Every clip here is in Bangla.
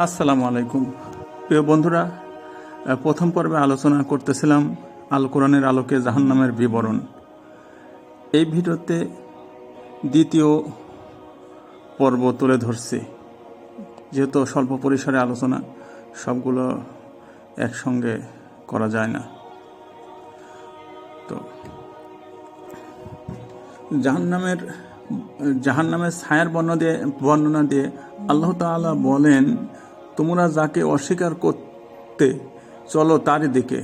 আসসালামু আলাইকুম। প্রিয় বন্ধুরা প্রথম পর্বে আলোচনা করতেছিলাম আল কোরআনের আলোকে জাহান্নামের বিবরণ। এই ভিডিওতে দ্বিতীয় পর্ব তুলে ধরছি। যেহেতু স্বল্প পরিসরে আলোচনা, সবগুলো একসঙ্গে করা যায় না। তো, জাহান্নামের জাহান্নামের ছায়ার বর্ণনা দিয়ে বর্ণনা দিয়ে আল্লাহ তাআলা বলেন তোমরা যাকে অস্বীকার করতে চলো তারই দিকে।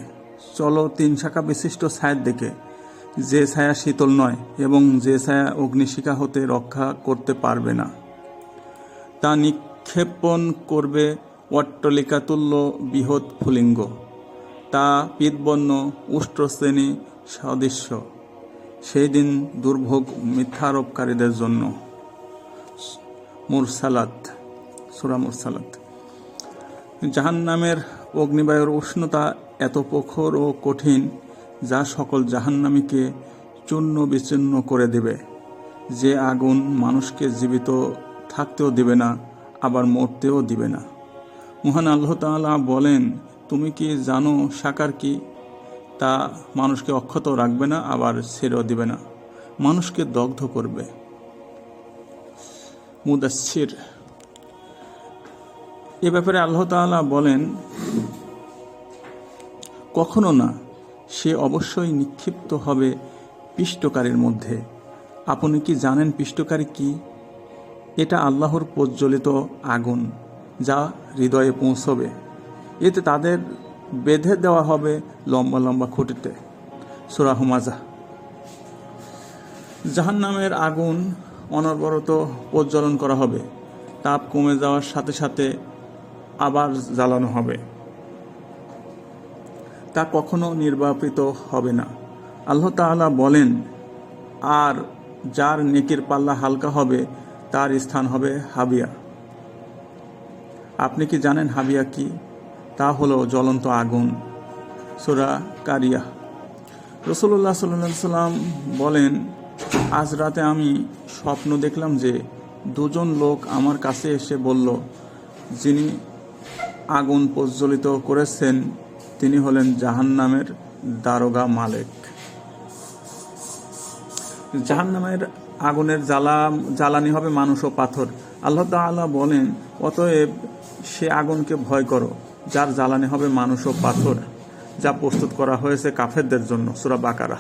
চলো তিন শাখা বিশিষ্ট ছায়ের দিকে, যে ছায়া শীতল নয় এবং যে ছায়া অগ্নিশিখা হতে রক্ষা করতে পারবে না। তা নিক্ষেপণ করবে অট্টলিকাতুল্য বৃহৎ ফুলিঙ্গ। তা পিতবর্ণ উষ্ট্রশ্রেণী সদৃশ্য। সেই দিন দুর্ভোগ মিথ্যারোপকারীদের জন্য। মুরসালাত, সুরা মুরসালাত। জাহান নামের অগ্নিবায়ুর উষ্ণতা এত প্রখর ও কঠিন যা সকল জাহান্নামীকে চূর্ণ বিচ্ছিন্ন করে দেবে। যে আগুন মানুষকে জীবিত থাকতেও দিবে না, আবার মরতেও দিবে না। মহান আল্লাহ তাআলা বলেন, তুমি কি জানো সাকার কি? তা মানুষকে অক্ষত রাখবে না, আবার ছেড়েও দিবে না। মানুষকে দগ্ধ করবে। মুদাচ্ছির এ ব্যাপারে আল্লাহ তাআলা বলেন, কখনো না, সে অবশ্যই নিক্ষিপ্ত হবে পিষ্টকারীর মধ্যে। আপনি কি জানেন পিষ্টকারী কি? এটা আল্লাহর প্রজ্বলিত আগুন, যা হৃদয়ে পৌঁছবে। এতে তাদের বেঁধে দেওয়া হবে লম্বা লম্বা খুঁটিতে। সুরাহ মাজা জাহান নামের আগুন অনবরত প্রজ্বলন করা হবে। তাপ কমে যাওয়ার সাথে সাথে আবার জ্বালানো হবে। তা কখনো নির্বাপিত হবে না। আল্লাহ তাআলা বলেন, আর যার নেকির পাল্লা হালকা হবে, তার স্থান হবে হাবিয়া। আপনি কি জানেন হাবিয়া কি? তা হলো জ্বলন্ত আগুন। সুরা কারিয়া। রসুল্লাহ সাল্লাহ সাল্লাম বলেন, আজ রাতে আমি স্বপ্ন দেখলাম যে দুজন লোক আমার কাছে এসে বলল, যিনি আগুন প্রজ্বলিত করেছেন, তিনি হলেন জাহান্নামের দারোগা মালেক। জাহান্নামের আগুনের জ্বালা, জ্বালানি হবে মানুষ ও পাথর। আল্লাহ তাআলা বলেন, অতএব সে আগুনকে ভয় করো, যার জ্বালানি হবে মানুষ ও পাথর, যা প্রস্তুত করা হয়েছে কাফেরদের জন্য। সুরা বাকারা।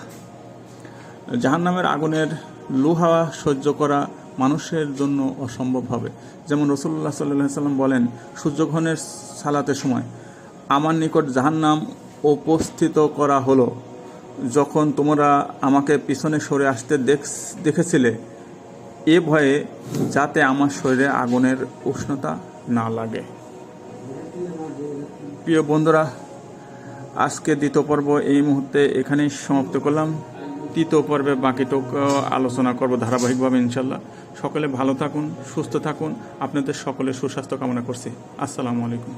জাহান্নামের আগুনের লুহা সহ্য করা মানুষের জন্য অসম্ভব হবে। যেমন রসুল্লাহ সাল্লাহ সাল্লাম বলেন, সূর্যগ্রহণের সালাতের সময়। আমার নিকট জাহান্নাম উপস্থিত করা হলো। যখন তোমরা আমাকে পিছনে সরে আসতে দেখ দেখেছিলে, এ ভয়ে যাতে আমার শরীরে আগুনের উষ্ণতা না লাগে। প্রিয় বন্ধুরা, আজকে দ্বিতীয় পর্ব এই মুহূর্তে এখানেই সমাপ্ত করলাম। তৃতীয় পর্বে বাকিটুকু আলোচনা করব ধারাবাহিকভাবে ইনশাল্লাহ। সকলে ভালো থাকুন, সুস্থ থাকুন। আপনাদের সকলে সুস্বাস্থ্য কামনা করছি। আসসালামু আলাইকুম।